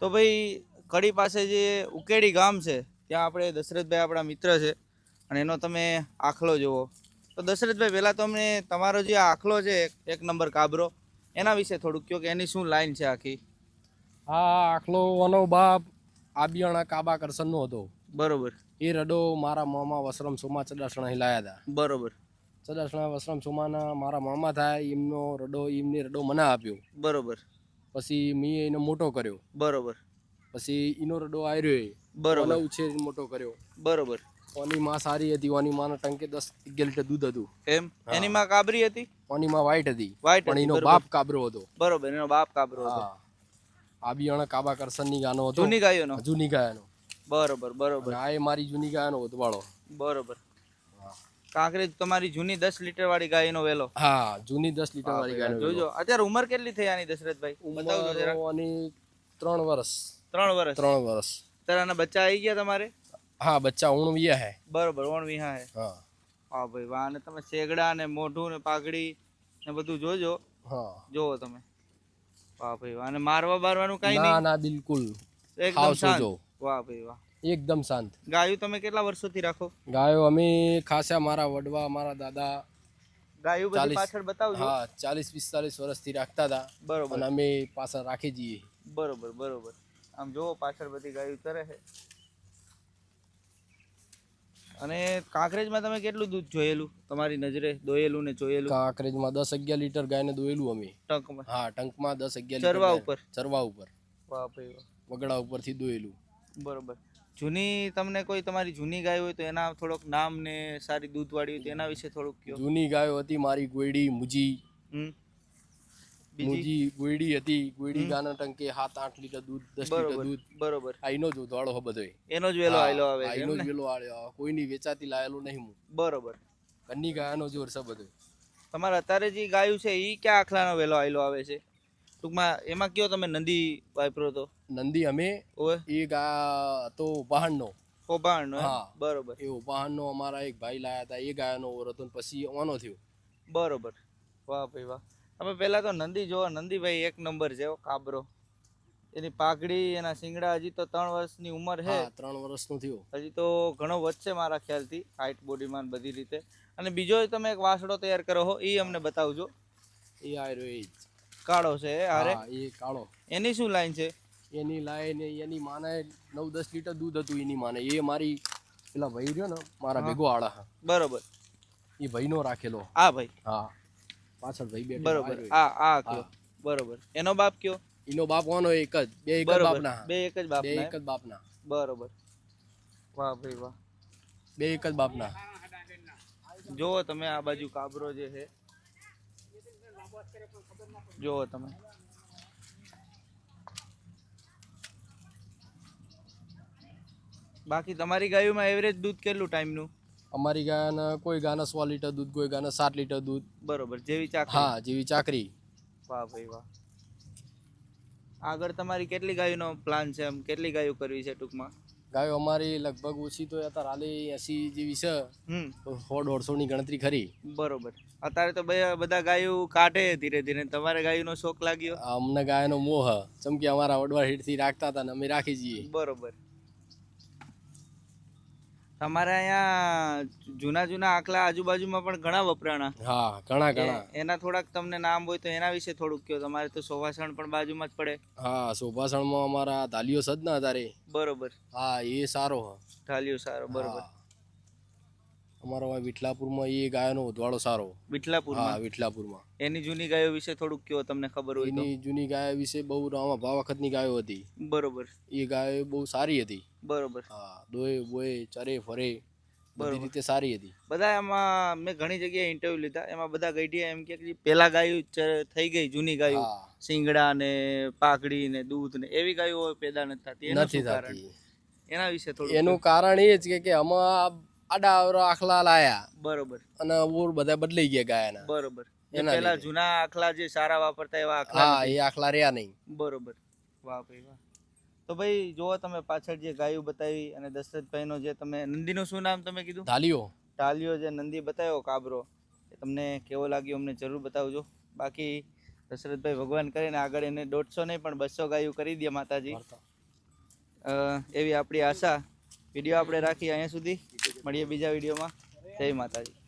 તો ભાઈ કડી પાસે જે ઉકેડી ગામ છે ત્યાં આપણે દશરથભાઈ આપણા મિત્ર છે. અને એનો તમે આખલો જુઓ. તો દશરથભાઈ પહેલાં તો અમને તમારો જે આખલો છે એક નંબર કાબરો એના વિશે થોડુંક કહો કે એની શું લાઈન છે આખી? હા આખલો ઓનો બાપ આબિયાણા કાબા કરસનનો હતો. બરોબર. એ રડો મારા મામા વસરમ સોમા ચડાસણા હિલાયા હતા. બરોબર. ચડાસણા વસરમ સોમાના મારા મામા થાય એમનો રડો એમને રડો મને આપ્યો. બરોબર. પછી મેં એને મોટો કર્યો. બરોબર. પછી એનો રડો આવ્યો બરોબર. ઉછેર મોટો કર્યો. બરોબર. ઓની માં સારી હતી ઓની માં ટંકે દસ અગિયાર લીટર દૂધ હતું. એમ? એની માં કાબરી હતી? ઓની માં વ્હાઈટ હતી. વ્હાઈટ પણ એનો બાપ કાબરો હતો. બરોબર એનો બાપ કાબરો હતો. હા. આબિયાણા કાબા કરસનની ગાનો હતો. જૂની ગાયોનો? જૂની ગાયનો. બરોબર બરોબર. આ એ મારી જૂની ગાયનો વધવાળો બરોબર. કાંકરેજ તમારી જૂની દસ લીટર વાળી ગાયનો વેલો. હા જૂની દસ લીટર વાળી ગાય જોજો. અત્યારે ઉંમર કેટલી થઈ આની દશરથભાઈ? ઉંમર ત્રણ વર્ષ ત્રણ વર્ષ ત્રણ વર્ષ અત્યારે આના બચ્ચા આવી ગયા તમારે? હા બચ્ચા ઉણવીયા હે. બરોબર ઓણ વિહા હે. હા. હા ભાઈ વાહ અને તમે શેગડા ને મોઢું ને પાઘડી ને બધું જોજો. હા. જોવો તમે. વાહ ભાઈ વાહ અને મારવા બારવાનું કઈ ના નહીં? ના બિલકુલ. એકદમ શાંત. વાહ ભાઈ વાહ. એકદમ શાંત. ગાયો તમે કેટલા વર્ષોથી રાખો? ગાયો અમે ખાસા મારા વડવા મારા દાદા. ગાયો બધી પાછળ બતાવજો. હા ચાલીસ પિસ્તાલીસ વર્ષથી રાખતા હતા. બરોબર. અને અમે પાછળ રાખી જઈએ. બરોબર બરોબર. આમ જોવો પાછળ બધી ગાયો ચરે છે. અને કાંકરેજમાં તમે કેટલું દૂધ જોયેલું? તમારી નજરે દોયેલું ને જોયેલું? કાંકરેજમાં દસ અગિયાર લીટર ગાયને દોયેલું અમે. ટંકમાં? હા ટંકમાં દસ અગિયાર ચરવા ઉપર? ચરવા ઉપર. વાહ ભાઈ વગડા ઉપરથી દોયેલું. બરોબર. જૂની તમને કોઈ તમારી જૂની ગાય હોય તો એના થોડોક નામ ને સારી દૂધવાળી હોય તો એના વિશે થોડુંક કહો. જૂની ગાયો હતી મારી ગોયડી મુજી. મુજી ગોયડી હતી. ગોયડી ગાના ટંકે સાત આઠ લીટર દૂધ દસ લીટર દૂધ. બરોબર. આઈનો જ જ હો બધો એનો જ વેલો આયલો આવે આઈનો જ વેલો કોઈ કોઈની વેચાતી લાયેલો નહીં હું. બરોબર. કન્ની ગાયનો જોર છે બધો તમારે અત્યારે જે ગાયું છે એ ક્યાં આખલાનો વેલો આયલો આવે છે? ટૂંકમાં એમાં કયો તમે નંદી વાપરો તો નંદી અમે એ ગા તો વાહનનો હા. બરોબર. એ વાહનનો અમારા એક ભાઈ લાયા હતા એ ગાયનો ઓર હતો પછી ઓનો થયો. બરોબર. વાહ ભાઈ વાહ. તમે પહેલા તો નંદી જોવો નંદીભાઈ એક નંબર છે કાબરો. એની પાઘડી એના શિંગડા હજી તો ત્રણ વર્ષની ઉંમર છે. હા ત્રણ વર્ષનું થયું. હજી તો ઘણો વધશે મારા ખ્યાલથી હાઇટ બોડીમાં બધી રીતે. અને બીજો તમે એક વાસડો તૈયાર કરો હો એ અમને બતાવજો. એ આયરો એ જ. કાળો છે અરે એ કાળો. એની શું લાઈન છે? એની લાઈન એની માને નવ દસ લીટર દૂધ હતું એની માને. એ મારી પેલા ભાઈ રહ્યો ને મારા ભેગો આડા બરોબર. એ ભાઈનો રાખેલો. આ ભાઈ? હા. પાછળ ભાઈ બેઠો બરોબર. આ આ કયો. બરોબર. એનો બાપ કયો? એનો બાપ ઓનો એક જ બે એક જ બાપના બે એક જ બાપ બે એક જ બાપના. બરોબર. વાહ ભાઈ વાહ. બે એક જ બાપના. જુઓ તમે આ બાજુ કાબરો જે છે. જુઓ તમે. બાકી તમારી ગાયોમાં એવરેજ દૂધ કેટલું ટાઈમનું અમારી ગાયના કોઈ ગાના સો લીટર દૂધ કોઈ ગાના સાત લીટર દૂધ. બરોબર જેવી ચાકરી. હા જેવી ચાકરી. વાહ ભાઈ વાહ. આગળ તમારી કેટલી ગાયોનો પ્લાન છે એમ? કેટલી ગાયો કરવી છે ટૂંકમાં? ગાયો અમારી લગભગ ઓછી તો અત્યારે હાલે એસી જેવી છે. સો દોઢસો ની ગણતરી ખરી. બરોબર. અત્યારે તો બે- બધા ગાયો કાઢે ધીરે ધીરે. તમારે ગાયોનો શોખ લાગ્યો? અમને ગાયનો મોહ. ચમ કે અમારા વડવા હેઠથી રાખતા હતા ને અમે રાખી જઈએ. બરોબર. તમારે અહીંયા જૂના જૂના આખલા આજુબાજુમાં પણ ઘણા વપરાણા. હા ઘણા ઘણા. એના થોડાક તમને નામ હોય તો એના વિશે થોડુંક કહો તમારે તો સોવાસણ પણ બાજુમાં જ પડે. હા શોભાસણમાં અમારા ધાલીઓ સદના તારે બરોબર. હા એ સારો હા. ઢાલ્યું સારો બરોબર. અમારો વિઠલાપુરમાં એ ગાયનો ઉધવાળો સારો. હા વિઠલાપુરમાં એની જૂની ગાયો વિશે થોડુંક કયો તમને ખબર હોય એની જૂની ગાયો વિશે બહુ આમાં ભાવ વખતની ગાયો હતી. બરોબર. એ ગાયો બહુ સારી હતી. બરોબર. હા દોય બોય ચરે ફરે બધી. રીતે સારી હતી. બધા એમાં મેં ઘણી જગ્યાએ ઇન્ટરવ્યુ લીધા. એમાં બધા ગઈડિયા એમ કે પેલા ગાયું થઈ ગઈ જૂની ગાયું. સિંગડા ને પાકડી ને દૂધ ને એવી ગાયો પેદા નથી થતી. નથી થતી. એના વિશે થોડું એનું કારણ એ જ કે કે આમાં આડા અવરા આખલા લાયા. બરોબર. અને ઓર બધા બદલાઈ ગયા ગાયના. બરોબર. પેલા જૂના આખલા જે સારા વાપરતા એવા આખલા હા એ આખલા રહ્યા નહીં. બરોબર. વાહ ભાઈ વાહ. તો ભાઈ જુઓ તમે પાછળ જે ગાયો બતાવી અને દશરથભાઈનો જે તમે નંદીનું શું નામ તમે કીધું? ધાલીઓ ટાલિયો જે નંદી બતાવ્યો કાબરો. એ તમને કેવો લાગ્યો અમને જરૂર બતાવજો. બાકી દશરથભાઈ ભગવાન કરીને આગળ એને દોઢસો નહીં પણ બસો ગાયું કરી દે માતાજી. અ, એવી આપણી આશા. વીડિયો આપણે રાખીએ અહીંયા સુધી. મળીએ બીજા વિડીયોમાં. જય માતાજી.